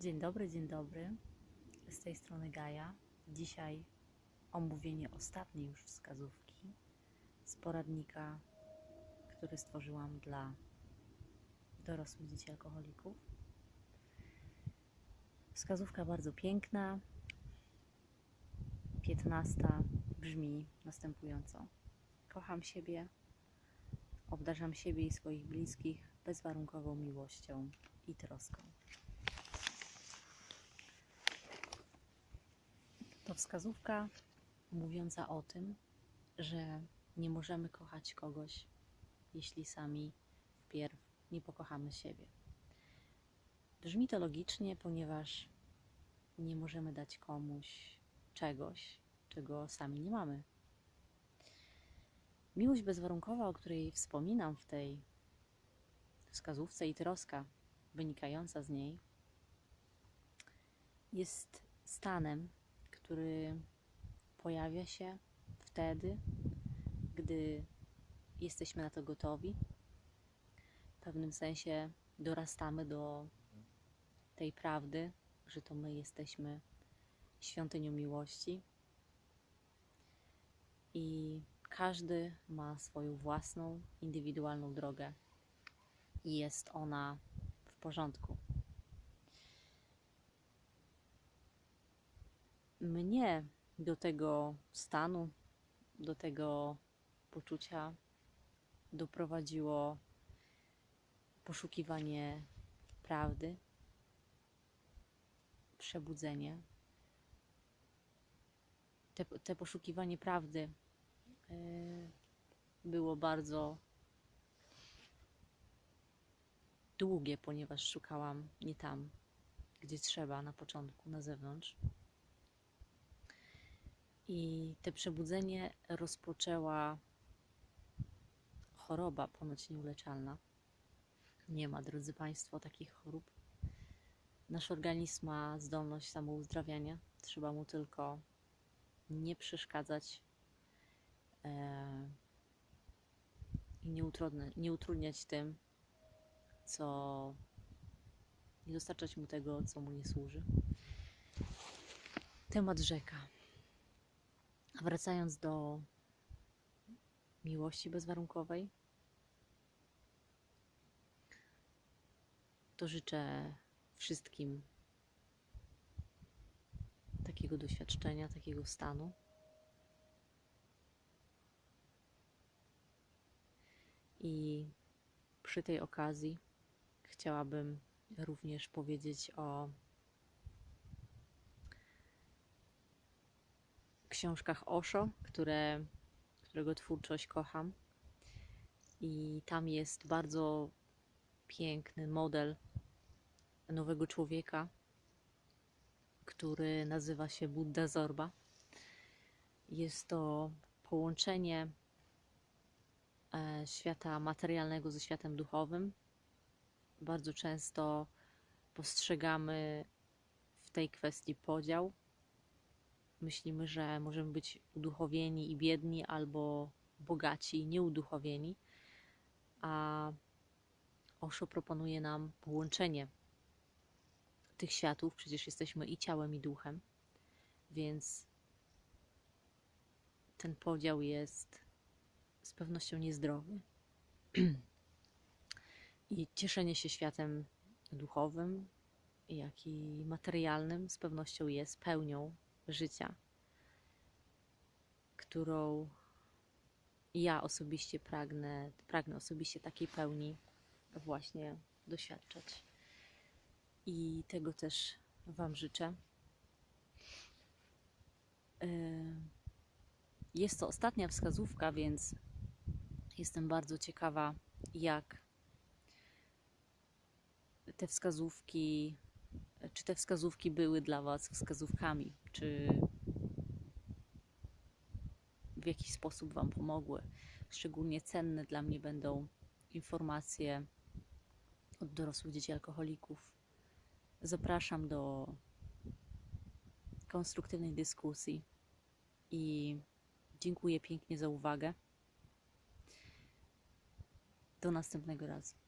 Dzień dobry, dzień dobry. Z tej strony Gaja. Dzisiaj omówienie ostatniej już wskazówki z poradnika, który stworzyłam dla dorosłych dzieci alkoholików. Wskazówka bardzo piękna. 15 brzmi następująco: Kocham siebie, obdarzam siebie i swoich bliskich bezwarunkową miłością i troską. To wskazówka mówiąca o tym, że nie możemy kochać kogoś, jeśli sami wpierw nie pokochamy siebie. Brzmi to logicznie, ponieważ nie możemy dać komuś czegoś, czego sami nie mamy. Miłość bezwarunkowa, o której wspominam w tej wskazówce i troska wynikająca z niej, jest stanem, który pojawia się wtedy, gdy jesteśmy na to gotowi. W pewnym sensie dorastamy do tej prawdy, że to my jesteśmy świątynią miłości. I każdy ma swoją własną, indywidualną drogę, i jest ona w porządku. Mnie do tego stanu, do tego poczucia doprowadziło poszukiwanie prawdy, przebudzenie. Te, te poszukiwanie prawdy yy, było bardzo długie, ponieważ szukałam nie tam, gdzie trzeba na początku, na zewnątrz. I te przebudzenie rozpoczęła choroba ponoć nieuleczalna. Nie ma, drodzy Państwo, takich chorób. Nasz organizm ma zdolność samouzdrawiania. Trzeba mu tylko nie przeszkadzać e, i nie, nie utrudniać tym, co nie dostarczać mu tego, co mu nie służy. Temat rzeka. A wracając do miłości bezwarunkowej, to życzę wszystkim takiego doświadczenia, takiego stanu. I przy tej okazji chciałabym również powiedzieć o książkach Osho, które, którego twórczość kocham. I tam jest bardzo piękny model nowego człowieka, który nazywa się Buddha Zorba. Jest to połączenie e, świata materialnego ze światem duchowym. Bardzo często postrzegamy w tej kwestii podział myślimy, że możemy być uduchowieni i biedni, albo bogaci i nieuduchowieni, a Osho proponuje nam połączenie tych światów. Przecież jesteśmy i ciałem, i duchem, więc ten podział jest z pewnością niezdrowy. I cieszenie się światem duchowym, jak i materialnym z pewnością jest pełnią życia, którą ja osobiście pragnę, pragnę osobiście takiej pełni właśnie doświadczać. I tego też Wam życzę. Yy, jest to ostatnia wskazówka, więc jestem bardzo ciekawa, jak te wskazówki czy te wskazówki były dla Was wskazówkami, czy w jakiś sposób Wam pomogły. Szczególnie cenne dla mnie będą informacje od dorosłych dzieci alkoholików. Zapraszam do konstruktywnej dyskusji i dziękuję pięknie za uwagę. Do następnego razu.